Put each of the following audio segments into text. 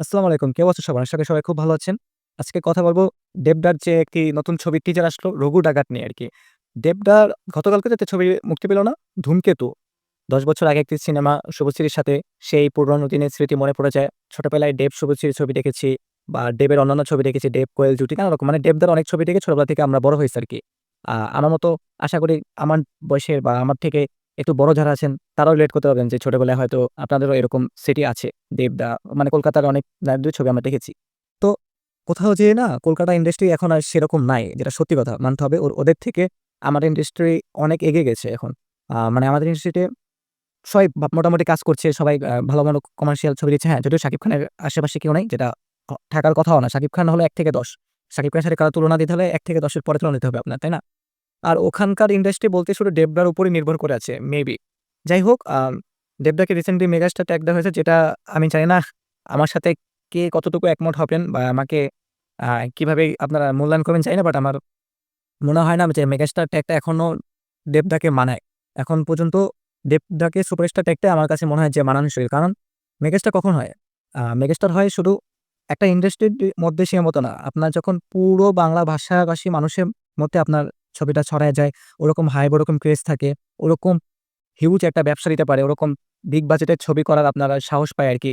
আসসালামু আলাইকুম। কেমন আছেন সবাই? আশা সবাই খুব ভালো আছেন। আজকে কথা বলব দেবদার যে একটি নতুন ছবির টিজার আসলো 'রঘু ডাকাত' নিয়ে আরকি। দেবদার গতকালকে যে একটা ছবি মুক্তি পেল না? 'ধূমকেতু'। ১০ বছর আগে একটি সিনেমা শুভশ্রীর সাথে সেই পুরনো দিনের স্মৃতি মনে পড়ে যায়। ছোটবেলায় দেব শুভশ্রীর ছবি দেখেছি বা দেবের অন্যান্য ছবি দেখেছি। দেব, কোয়েল জুটি নানা রকম মানে দেবদার অনেক ছবি দেখে ছোটবেলা থেকে আমরা বড় হইছি আরকি। আ আমার মতো আশা করি আমার বয়সের বা আমার থেকে একটু বড় যারা আছেন তারাও রিলেট করতে পারবেন যে ছোটবেলায় হয়তো আপনাদেরও এরকম স্মৃতি আছে। দেবদা মানে কলকাতার অনেক নায়কদের ছবি আমরা দেখেছি। তো কোথাও যে না কলকাতা ইন্ডাস্ট্রি এখন আর সেরকম নাই। যেটা সত্যি কথা মানতে হবে। ওদের থেকে আমাদের ইন্ডাস্ট্রি অনেক এগিয়ে গেছে এখন। মানে আমাদের ইন্ডাস্ট্রিতে সবাই মোটামুটি কাজ করছে। সবাই ভালো, ভালো কমার্শিয়াল ছবি দিচ্ছে। হ্যাঁ, যদিও শাকিব খানের আশেপাশে কেউ নেই যেটা থাকার কথাও না। শাকিব খান হলো এক থেকে ১০। শাকিব খানের সাথে কারও তুলনা দিতে হলে এক থেকে ১০ এর পরে তুলনা দিতে হবে আপনার, তাই না? আর ওখানকার ইন্ডাস্ট্রি বলতে শুধু দেবদার উপরই নির্ভর করে আছে মেবি। যাই হোক দেবদাকে রিসেন্টলি মেগাস্টার ট্যাগ দেওয়া হয়েছে, যেটা আমি জানি না আমার সাথে কে কতটুকু একমত হবেন বা আমাকে কীভাবে আপনারা মূল্যায়ন করবেন চাই না। বাট আমার মনে হয় না যে মেগাস্টার ট্যাগটা এখনও দেবদাকে মানায়। এখন পর্যন্ত দেবদাকে সুপারস্টার ট্যাগটা আমার কাছে মনে হয় যে মানানসই। কারণ মেগাস্টার কখন হয়? মেগাস্টার হয় শুধু একটা ইন্ডাস্ট্রির মধ্যে সীমাবদ্ধ না। আপনার যখন পুরো বাংলা ভাষাভাষী মানুষের মধ্যে আপনার ছবিটা ছড়ায় যায়, ওরকম হাইপ, ওরকম ক্রেজ থাকে, ওরকম হিউজ একটা ব্যবসা দিতে পারে, ওরকম বিগ বাজেটের ছবি করার আপনারা সাহস পায় আর কি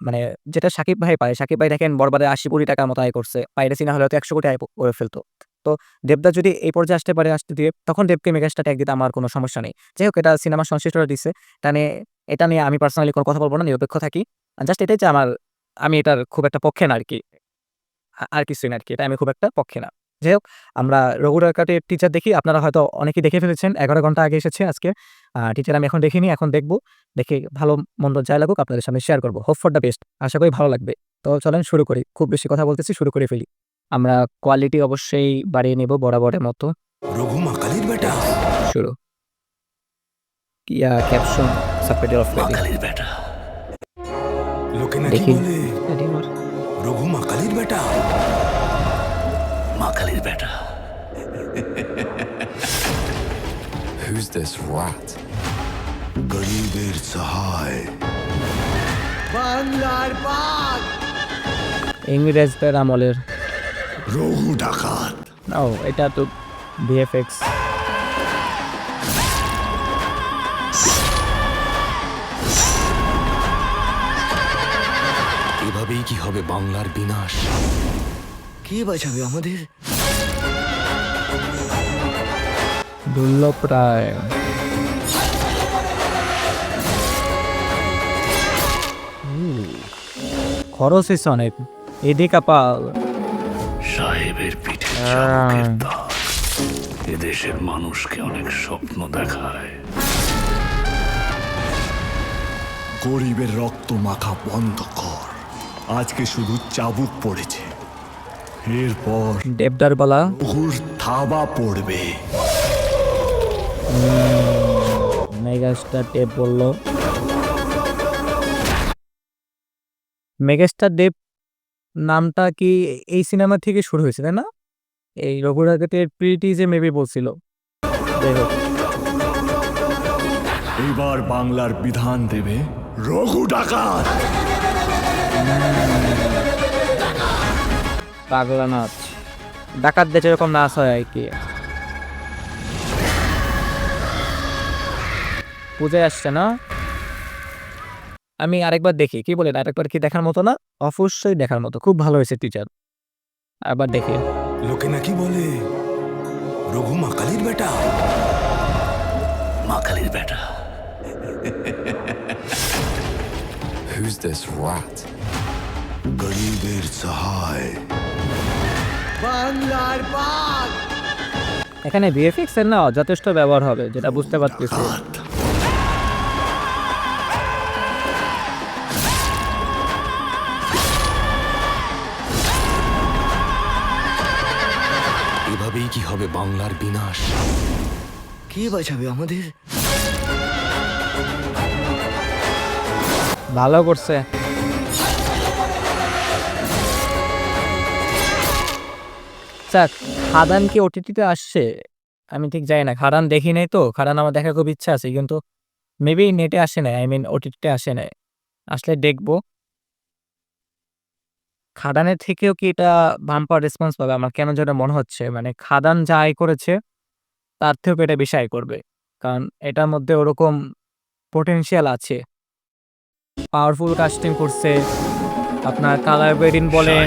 মানে যেটা শাকিব ভাই পায়। শাকিব ভাই দেখেন বরবাদে ৮০ কোটি টাকার মতো আয় করছে। পাইরেসি না হলে হয়তো ১০০ কোটি আয় করে ফেলতো তো দেবদা যদি এই পর্যায়ে আসতে পারে আসতে দিয়ে তখন দেবকে মেগাস্টার ট্যাগ দিতে আমার কোনো সমস্যা নেই। যাই হোক এটা সিনেমা সংশ্লিষ্টরা দিচ্ছে এটা নিয়ে এটা নিয়ে আমি পার্সোনালি কোনো কথা বলব না, নিরপেক্ষ থাকি। জাস্ট এটাই যে আমার আমি এটার খুব একটা পক্ষে না আর কি আর কিছুই না আর কি এটা আমি খুব একটা পক্ষে না। যাই হোক আমরা 'রঘু ডাকাতের' টিচার দেখি। আপনারা হয়তো অনেকেই দেখে ফেলেছেন। ১১ ঘণ্টা আগে এসেছে আজকে। টিচার আমি এখন দেখিনি, এখন দেখব। দেখে ভালো মন্দ যাই লাগুক আপনাদের সামনে শেয়ার করব হোপ ফর দ্য বেস্ট। আশা করি ভালো লাগবে। তো চলেন শুরু করি। খুব বেশি কথা বলতেছি, শুরু করে ফেলি। আমরা কোয়ালিটি অবশ্যই বাড়িয়ে নিব বরাবরের মতো। বেটা শুরু। ইয়া ক্যাপশন সাবটাইটেল অফ বেটা লোকে নাকি দেখি। বলে রঘু মাকালির বেটা মাকালির বেটা Who's this rat? গরিবের সহায় ইংরেজদের আমলের। রঘু ডাকাত ও এটা তো ভিএফএক্স। এভাবেই কি হবে বাংলার বিনাশ কে বাঁচাবে আমাদের? দুর্লভ রায়। হুম, খরচ হইছে অনেক। এদিকে পাল। সাহেবের পিঠে চাবুকের দাগ এদেশের মানুষকে অনেক স্বপ্ন দেখায়। গরিবের রক্ত মাখা বন্ধ কর। আজকে শুধু চাবুক পড়েছে। এরপর দেবদার বলা। রঘুর থাবা পড়বে। মেগাস্টার টেপ বলল। মেগাস্টার দেব নামটা কি এই সিনেমা থেকে শুরু হয়েছে তাই না? এই রঘুরাগতের প্রিটি যে মেবি বলছিল। এবার বাংলার বিধান দেবে রঘু ডাকাত। পাগলা নাচ ডাকাতদের যেরকম নাচ হয় আর কি। পূজায় আসছে না? আমি আরেকবার দেখি কি বলেন আরেকবার কি দেখার মতো না? অবশ্যই দেখার মতো। খুব ভালো হয়েছে টিচার আবার দেখি। লোকে নাকি বলে রঘু মাকালির বেটা। মাকালির বেটা। Who's this rat? গরিবের সহায়। এখানে ভিএফএক্স এর না যথেষ্ট ব্যবহার হবে যেটা বুঝতে পারতেছি। এভাবেই কি হবে বাংলার বিনাশ? কে বাঁচাবে আমাদের? ভালো করছে। যাক খাদান কি ওটিটিতে আসছে আমি ঠিক জানি না খাদান দেখি নাই তো খাদান আমার দেখার খুব ইচ্ছা আছে কিন্তু মেবি নেটে আসে নাই আই মিন ওটিটিতে আসে নাই আসলে দেখব খাদানের থেকেও কি এটা বাম্পার রেসপন্স পাবে? আমার কেন যেন মনে হচ্ছে। মানে খাদান যা আয় করেছে, তার থেকেও এটা বেশি আয় করবে। কারণ এটার মধ্যে ওরকম potential আছে। পাওয়ারফুল কাস্টিং করছে। আপনার কালার গ্রেডিং বলেন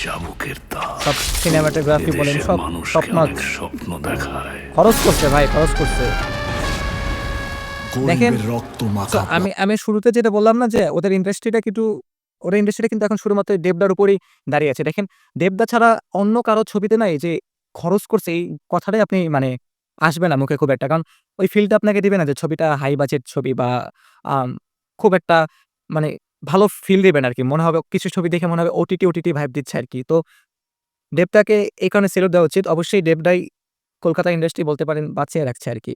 চাবুকের সব সিনেমাটোগ্রাফি বলেন সব টপ নচ। স্বপ্ন দেখায় খরচ করছে ভাই, খরচ করছে। দেখেন, রক্ত মাখা আমি আমি শুরুতে যেটা বললাম না যে ওদের ইন্ডাস্ট্রিটা কিন্তু ওদের ইন্ডাস্ট্রিটা কিন্তু এখন শুধুমাত্র দেবদার উপরেই দাঁড়িয়ে আছে। দেখেন দেবদা ছাড়া অন্য কারও ছবিতে নাই যে খরচ করছে এই কথাটাই আপনি মানে আসবে না মুখে খুব একটা। কারণ ওই ফিলটা আপনাকে দিবে না যে ছবিটা হাই বাজেট ছবি বা খুব একটা মানে ভালো ফিল দেবেন না আরকি। মনে হবে কিছু ছবি দেখে মনে হবে ওটিটি, ওটিটি ভাইব দিচ্ছে আর কি তো দেবদাকে এই কারণে সেলুট দেওয়া উচিত। অবশ্যই দেবদাই কলকাতা ইন্ডাস্ট্রি বলতে পারেন বাঁচিয়ে রাখছে আর কি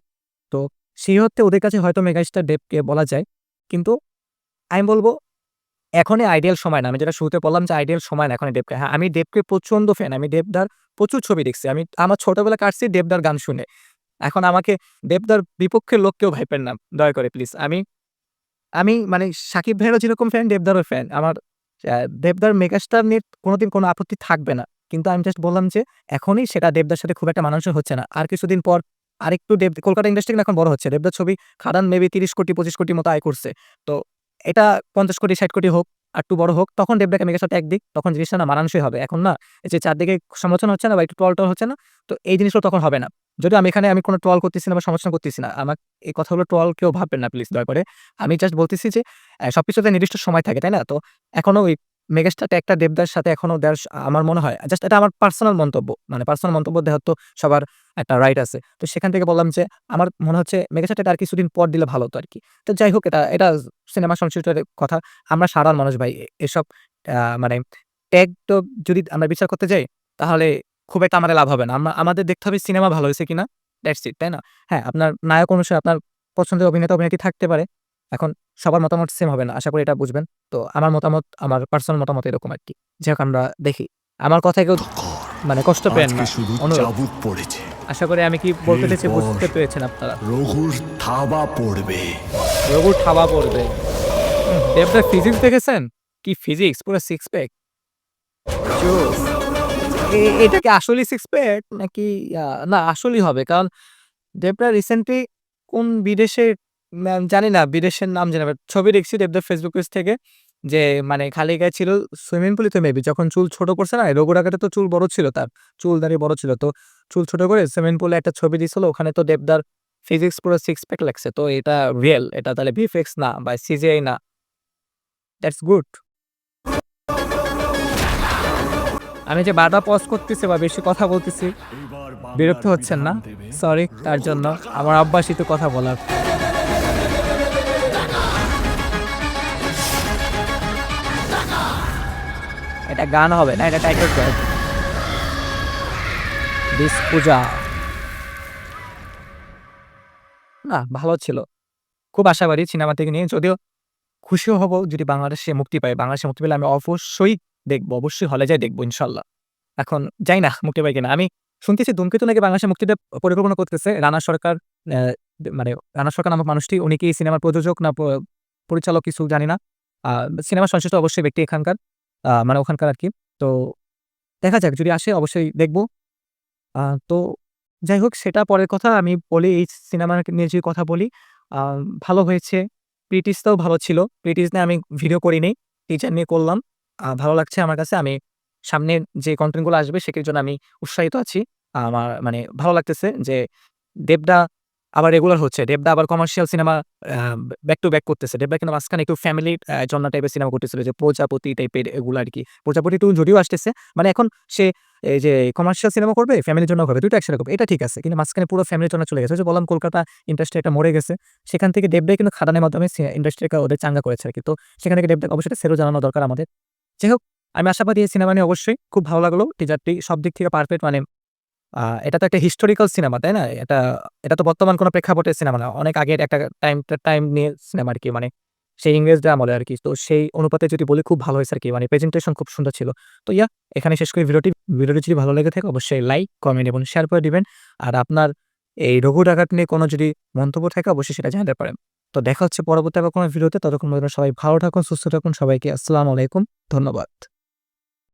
তো সেই অর্থে ওদের কাছে হয়তো মেগাস্টার দেবকে বলা যায়। কিন্তু আমি বলব এখনই আইডিয়াল সময় না। আমি যেটা শুরুতে বললাম যে আইডিয়াল সময় না এখনই দেবকে। হ্যাঁ, আমি দেবকে প্রচণ্ড ফ্যান। আমি দেবদার প্রচুর ছবি দেখছি। আমি আমার ছোটবেলা কাটছি দেবদার গান শুনে। এখন আমাকে দেবদার বিপক্ষের লোক কেউ ভাইবেন না। দয়া করে প্লিজ। আমি আমি মানে সাকিব ভাইয়েরও যেরকম ফ্যান দেবদারও ফ্যান। আমার দেবদার মেগাস্টার নিয়ে কোনোদিন কোনো আপত্তি থাকবে না। কিন্তু আমি জাস্ট বললাম যে এখনই সেটা দেবদার সাথে খুব একটা মানানসই হচ্ছে না। আর কিছুদিন পর আরেকটু দেব কলকাতা ইন্ডাস্ট্রি এখন বড় হচ্ছে। দেবদার ছবি খাদান মেবি ৩০ কোটি পঁচিশ কোটি মতো আয় করছে। তো এটা ৫০ কোটি ৬০ কোটি হোক, আর একটু বড় হোক তখন দেবদাকে মেগাস্টার ট্যাগ দিক। তখন জিনিসটা না মানানসই হবে। এখন না যে চারদিকে সমালোচনা হচ্ছে না বা একটু ট্রল-টল হচ্ছে না। তো এই জিনিসগুলো তখন হবে না। যদি আমি এখানে আমি কোনো ট্রল করতেছি না বা সমালোচনা করতেছি না। আমার এই কথাগুলো ট্রল কেউ ভাববেন না প্লিজ দয়া করে। আমি জাস্ট বলতেছি যে সব সবকিছুতে নির্দিষ্ট সময় থাকে, তাই না? তো এখনও ওই মেগাস্টার ট্যাগটা দেবদার সাথে এখনও দেওয়ার আমার মনে হয় জাস্ট এটা আমার পার্সোনাল মন্তব্য। মানে পার্সোনাল মন্তব্য দেওয়ার তো সবার একটা রাইট আছে। তো সেখান থেকে বললাম যে আমার মনে হচ্ছে মেগাস্টার ট্যাগটা আর কিছুদিন পর দিলে ভালো হতো আর কি তো যাই হোক এটা এটা সিনেমা সংশ্লিষ্টদের কথা। আমরা সাধারণ মানুষ ভাই। এসব মানে ট্যাগ তো যদি আমরা বিচার করতে যাই তাহলে খুব একটা আমাদের লাভ হবে না। আমা আমাদের দেখতে হবে সিনেমা ভালো হয়েছে কিনা দ্যাটস ইট, তাই না? হ্যাঁ, আপনার নায়ক অনুসারে আপনার পছন্দের অভিনেতা অভিনেত্রী থাকতে পারে। এখন সবার মতামত সেম হবে না। আশা করি এটা বুঝবেন। তো আমার মতামত আমার পার্সোনাল মতামত এরকম আরকি। যাই হোক আমরা দেখি। আমার কথায় কেউ মানে কষ্ট পেয়েন না। চাবুক পড়েছে আশা করি আমি কি বলতে চাইছি বুঝতে পেরেছেন আপনারা। রঘুর থাবা পড়বে রঘুর থাবা পড়বে। হুম, দেবদার ফিজিক্স দেখেছেন? কি ফিজিক্স পুরো সিক্স প্যাক। এটা কি আসলেই সিক্স প্যাক নাকি না আসলেই হবে। কারণ দেবদা রিসেন্টলি কোন বিদেশে জানি না, বিদেশের নাম জানি না। ছবি দেখছি দেবদার ফেসবুক পেজ থেকে যে মানে খালি গায়ে ছিল সুইমিং পুলই তো মেবি যখন চুল ছোট করছে না রঘুর তো চুল বড় ছিল তার। চুল দাড়ি বড় ছিল। তো চুল ছোট করে সুইমিং পুলে একটা ছবি দিছিল। ওখানে তো দেবদার ফিজিক্স পুরো সিক্স প্যাক লাগছে। তো এটা রিয়েল এটা তাহলে ভিএফএক্স না বা সিজিআই না। That's good. আমি যে বারবার পজ করতেছি বা বেশি কথা বলতেছি, বিরক্ত হচ্ছেন না? সরি তার জন্য। আমার অভ্যাসই তো কথা বলার। এটা গান হবে না, এটা টাইটেল ট্র্যাক। দিস পূজা। না ভালো ছিল। খুব আশাবাদী সিনেমা থেকে নিয়ে যদিও খুশিও হব যদি বাংলাদেশে মুক্তি পায়। বাংলাদেশে মুক্তি পেলে আমি অবশ্যই দেখব। অবশ্যই হলে যাই দেখব ইনশাল্লাহ এখন যাই না মুক্তি পাই কিনা। আমি শুনতেছি ধূমকেতু নাকি বাংলাদেশে মুক্তি পরিকল্পনা করতেছে। রানা সরকার মানে রানা সরকার নামক মানুষটি উনি কি সিনেমার প্রযোজক না পরিচালক কিছু জানি না। সিনেমা সংশ্লিষ্ট অবশ্যই ব্যক্তি এখানকার। মানে ওখানকার আর কি তো দেখা যাক, যদি আসে অবশ্যই দেখব। তো যাই হোক, সেটা পরের কথা। আমি বলি, এই সিনেমা নিয়ে যদি কথা বলি ভালো হয়েছে। ক্রিটিক্সটাও ভালো ছিল। ক্রিটিক্স নিয়ে আমি ভিডিও করিনি। টিচার নিয়ে করলাম। ভালো লাগছে আমার কাছে। আমি সামনের যে কন্টেন্টগুলো আসবে, সেটির জন্য আমি উৎসাহিত আছি। আমার মানে ভালো লাগতেছে যে দেবদা আবার রেগুলার হচ্ছে। দেবদা আবার commercial cinema back to back করতেছে। দেবদা কিন্তু মাঝখানে একটু ফ্যামিলি জনরা টাইপের সিনেমা করতেছিল যে প্রজাপতি টাইপের এগুলো আরকি। প্রজাপতি 2 যদিও আসতেছে। মানে এখন সে এই যে কমার্শিয়াল সিনেমা করবে, ফ্যামিলির জন্য করবে। ২ টা একসাথে করবে। এটা ঠিক আছে। কিন্তু মাঝখানে পুরো ফ্যামিলির জন্য চলে গেছে। যে বললাম কলকাতা ইন্ডাস্ট্রি একটা মরে গেছে। সেখান থেকে দেবদাই কিন্তু খাদানের মাধ্যমে ইন্ডাস্ট্রিকে ওদের চাঙ্গা করেছে আরকি। তো সেখান থেকে দেবদাকে অবশ্যই সেলুট জানানো দরকার আমাদের। যাই হোক আমি আশাবাদী এই সিনেমা নিয়ে অবশ্যই খুব ভালো লাগল। টিজারটি সব দিক থেকে পারফেক্ট মানে এটা তো একটা হিস্টোরিক্যাল সিনেমা, তাই না? এটা এটা তো বর্তমান কোনো প্রেক্ষাপটে সিনেমা না। অনেক আগের একটা টাইম টাইম নিয়ে সিনেমা আরকি। মানে সেই ইংরেজদের আমলে আরকি। তো সেই অনুপাতে যদি বলি খুব ভালো হয়েছে আরকি। মানে প্রেজেন্টেশন খুব সুন্দর ছিল। তো ইয়া এখানে শেষ করি ভিডিওটি। ভিডিওটি যদি ভালো লেগে থাকে অবশ্যই লাইক, কমেন্ট এবং শেয়ার করে দিবেন। আর আপনার এই রঘু ডাকাত নিয়ে কোনো যদি মন্তব্য থাকে অবশ্যই সেটা জানাতে পারেন। তো দেখা হচ্ছে পরবর্তী আবার কোনো ভিডিওতে। ততক্ষণ সবাই ভালো থাকুন, সুস্থ থাকুন। সবাইকে আসসালামু আলাইকুম। ধন্যবাদ।